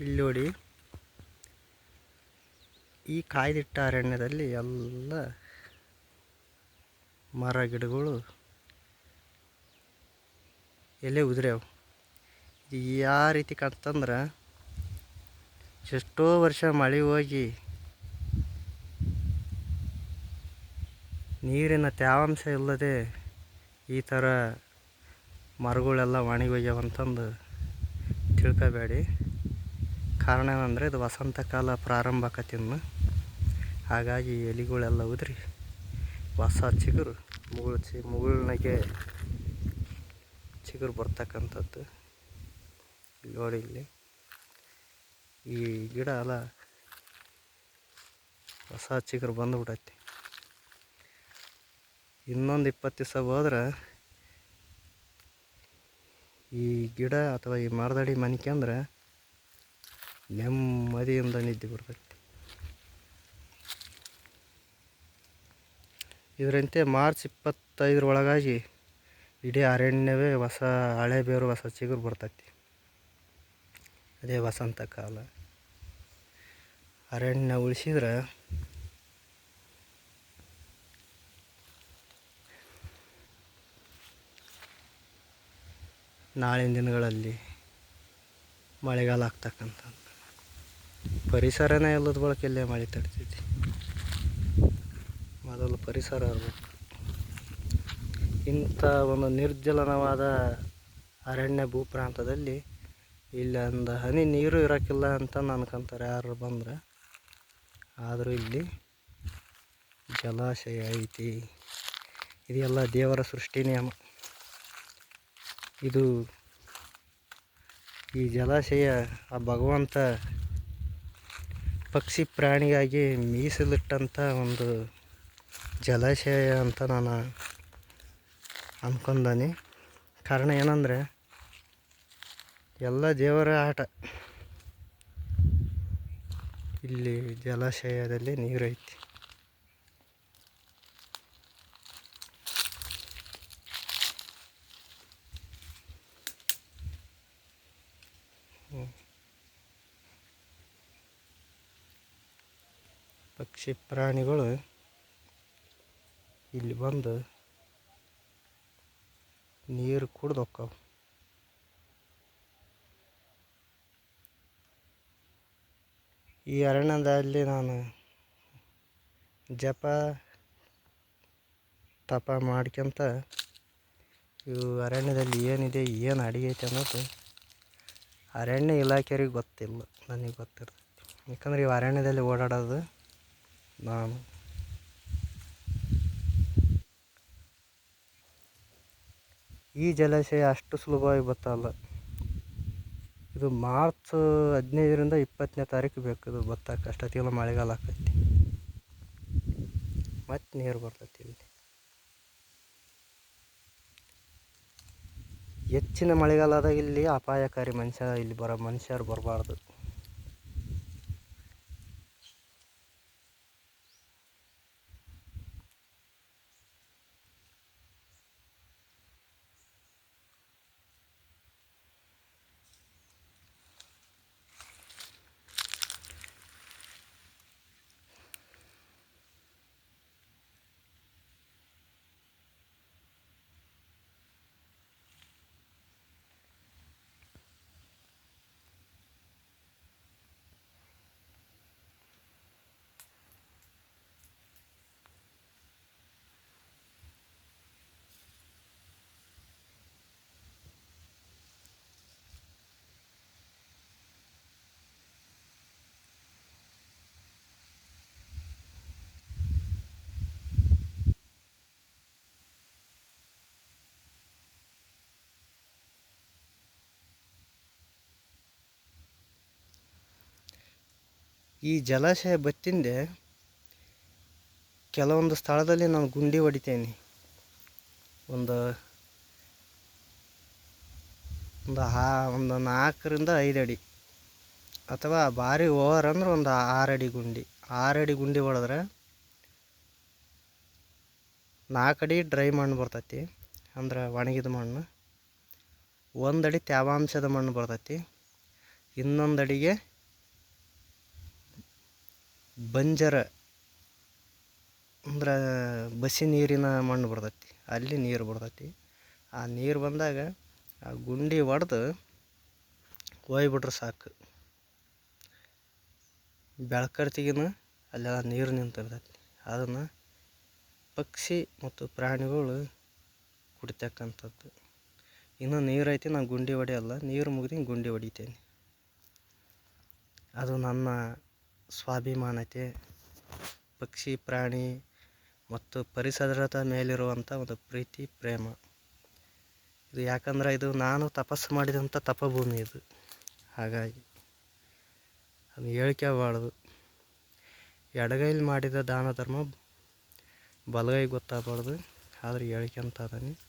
ಇಲ್ಲಿ ನೋಡಿ. ಈ ಕಾಯ್ದಿಟ್ಟ ಅರಣ್ಯದಲ್ಲಿ ಎಲ್ಲ ಮರ, ಗಿಡಗಳು ಎಲೆ ಉದುರ್ಯಾವ. ಇದು ಯಾವ ರೀತಿ ಕಾಣ್ತಂದ್ರೆ ಎಷ್ಟೋ ವರ್ಷ ಮಳೆ ಹೋಗಿ ನೀರಿನ ತೇವಾಂಶ ಇಲ್ಲದೆ ಈ ಥರ ಮರಗಳೆಲ್ಲ ಒಣಗಿ ಹೋಗ್ಯಾವಂತಂದು ತಿಳ್ಕೊಬೇಡಿ. ಕಾರಣ ಏನಂದರೆ ಇದು ವಸಂತ ಕಾಲ ಪ್ರಾರಂಭ ಆಕತಿನ್ನು ಹಾಗಾಗಿ ಎಲೆಗಳೆಲ್ಲ ಉದ್ರಿ ಹೊಸ ಚಿಗುರು, ಮುಗುಳು ಚಿ, ಮುಗುಳ್ನಾಗೆ ಚಿಗುರು ಬರ್ತಕ್ಕಂಥದ್ದು. ನೋಡಿ ಇಲ್ಲಿ. ಈ ಗಿಡ ಅಲ್ಲ ಹೊಸ ಚಿಗುರು ಬಂದುಬಿಡೈತಿ ಇನ್ನೊಂದು ಇಪ್ಪತ್ತು ದಿವಸ ಹೋದ್ರೆ ಈ ಗಿಡ ಅಥವಾ ಈ ಮರದಡಿ ಮನಿಕ್ಯಂದ್ರೆ ನೆಮ್ಮದಿಯಿಂದ ನಿದ್ದೆ ಬರ್ತೈತಿ ಇದರಂತೆ ಮಾರ್ಚ್ ಇಪ್ಪತ್ತೈದರ ಒಳಗಾಗಿ ಇಡೀ ಅರಣ್ಯವೇ ಹೊಸ ಹಳೆ ಬೇರು, ಹೊಸ ಚಿಗುರು ಬರ್ತೈತಿ. ಅದೇ ವಸಂತ ಕಾಲ. ಅರಣ್ಯ ಉಳಿಸಿದ್ರೆ ನಾಳಿನ ದಿನಗಳಲ್ಲಿ ಮಳೆಗಾಲ ಆಗ್ತಕ್ಕಂಥ ಪರಿಸರನೇ ಇಲ್ಲದ ಬಳಕೆಯಲ್ಲೇ ಮಳೆ ತಡಿತೈತಿ? ಮೊದಲು ಪರಿಸರ ಇರಬೇಕು. ಇಂಥ ಒಂದು ನಿರ್ಜಲನವಾದ ಅರಣ್ಯ ಭೂಪ್ರಾಂತದಲ್ಲಿ ಇಲ್ಲಿ ಒಂದು ಹನಿ ನೀರು ಇರೋಕ್ಕಿಲ್ಲ ಅಂತ ಅನ್ಕೊಂತಾರೆ ಯಾರು ಬಂದ್ರೆ, ಆದರೂ ಇಲ್ಲಿ ಜಲಾಶಯ ಐತಿ. ಇದೆಲ್ಲ ದೇವರ ಸೃಷ್ಟಿ ನಿಯಮ. ಇದು ಈ ಜಲಾಶಯ ಆ ಭಗವಂತ ಪಕ್ಷಿ ಪ್ರಾಣಿಗಾಗಿ ಮೀಸಲಿಟ್ಟಂಥ ಒಂದು ಜಲಾಶಯ ಅಂತ ನಾನು ಅಂದ್ಕೊಂಡೀನಿ ಕಾರಣ ಏನಂದರೆ, ಎಲ್ಲ ದೇವರ ಆಟ ಇಲ್ಲಿ ಜಲಾಶಯದಲ್ಲಿ ನೀರೈತಿ ಪಕ್ಷಿ ಪ್ರಾಣಿಗಳು ಇಲ್ಲಿ ಬಂದು ನೀರು ಕುಡ್ದು ಈ ಅರಣ್ಯದಲ್ಲಿ ನಾನು ಜಪ, ತಪ ಮಾಡ್ಕೊಂತ ಇವು ಅರಣ್ಯದಲ್ಲಿ ಏನಿದೆ, ಏನು ಅಡಿಗೆ ಐತೆ ಅನ್ನೋದು ಅರಣ್ಯ ಇಲಾಖೆಯವ್ರಿಗೆ ಗೊತ್ತಿಲ್ಲ, ನನಗೆ ಗೊತ್ತಿರ್ತೈತಿ ಯಾಕಂದ್ರೆ ಇವು ಅರಣ್ಯದಲ್ಲಿ ಓಡಾಡೋದು ನಾನು. ಈ ಜಲಾಶಯ ಅಷ್ಟು ಸುಲಭವಾಗಿ ಬತ್ತಲ್ಲ ಇದು ಮಾರ್ಚ್ ಹದಿನೈದರಿಂದ ಇಪ್ಪತ್ತನೇ ತಾರೀಕು ಬೇಕು. ಇದು ಬತ್ತಕ್ಕೆ ಅಷ್ಟೊತ್ತಿಗೆಲ್ಲ ಮಳೆಗಾಲ ಆಕೈತಿ. ಮತ್ತೆ ನೀರು ಬರ್ತೈತಿ ಇಲ್ಲಿ. ಹೆಚ್ಚಿನ ಮಳೆಗಾಲದಾಗ ಇಲ್ಲಿ ಅಪಾಯಕಾರಿ ಮನುಷ್ಯ, ಇಲ್ಲಿ ಬರೋ ಮನುಷ್ಯರು ಬರಬಾರ್ದು. ಈ ಜಲಾಶಯ ಬತ್ತಿಂದೆ ಕೆಲವೊಂದು ಸ್ಥಳದಲ್ಲಿ ನಾನು ಗುಂಡಿ ಹೊಡಿತೇನೆ. ಒಂದು ಒಂದು ಆ, ಒಂದು ನಾಲ್ಕರಿಂದ ಐದು ಅಡಿ. ಅಥವಾ ಭಾರಿ ಓವರ್ ಅಂದ್ರೆ ಒಂದು ಆರು ಅಡಿ ಗುಂಡಿ. ಆರು ಅಡಿ ಗುಂಡಿ ಹೊಡೆದ್ರೆ ನಾಲ್ಕು ಅಡಿ ಡ್ರೈ ಮಣ್ಣು ಬರ್ತೈತಿ. ಅಂದ್ರೆ ಒಣಗಿದ ಮಣ್ಣು. ಒಂದಡಿ ತೇವಾಂಶದ ಮಣ್ಣು ಬರ್ತೈತಿ. ಇನ್ನೊಂದು ಅಡಿಗೆ ಬಂಜರ ಅಂದ್ರೆ ಬಸಿ ನೀರಿನ ಮಣ್ಣು ಬರ್ತೈತಿ, ಅಲ್ಲಿ ನೀರು ಬರ್ತೈತಿ. ಆ ನೀರು ಬಂದಾಗ ಆ ಗುಂಡಿ ಒಡೆದು ಒಯ್ಬಿಟ್ರೆ ಸಾಕು. ಬೆಳ್ಕರ್ತಿಗಿನ ಅಲ್ಲೆಲ್ಲ ನೀರು ನಿಂತಿರ್ತೈತಿ. ಅದನ್ನು ಪಕ್ಷಿ ಮತ್ತು ಪ್ರಾಣಿಗಳು ಕುಡಿತಕ್ಕಂಥದ್ದು. ಇನ್ನೂ ನೀರು ಐತಿ ನಾನು ಗುಂಡಿ ಹೊಡೆಯಲ್ಲ ನೀರು ಮುಗಿದು ಗುಂಡಿ ಹೊಡಿತೇನೆ ಅದು ನನ್ನ ಸ್ವಾಭಿಮಾನತೆ, ಪಕ್ಷಿ, ಪ್ರಾಣಿ ಮತ್ತು ಪರಿಸರದ ಮೇಲಿರುವಂಥ ಒಂದು ಪ್ರೀತಿ, ಪ್ರೇಮ. ಇದು ಯಾಕಂದ್ರೆ ಇದು ನಾನು ತಪಸ್ಸು ಮಾಡಿದಂಥ ತಪಭೂಮಿ ಇದು. ಹಾಗಾಗಿ ಅದು ಹೇಳ್ಕೋಬಾರ್ದು ಎಡಗೈಲಿ ಮಾಡಿದ ದಾನ ಧರ್ಮ ಬಲಗೈ ಗೊತ್ತಾಗಬಾರ್ದು. ಆದರೆ ಹೇಳ್ಕೊಂತ ಅದೀನಿ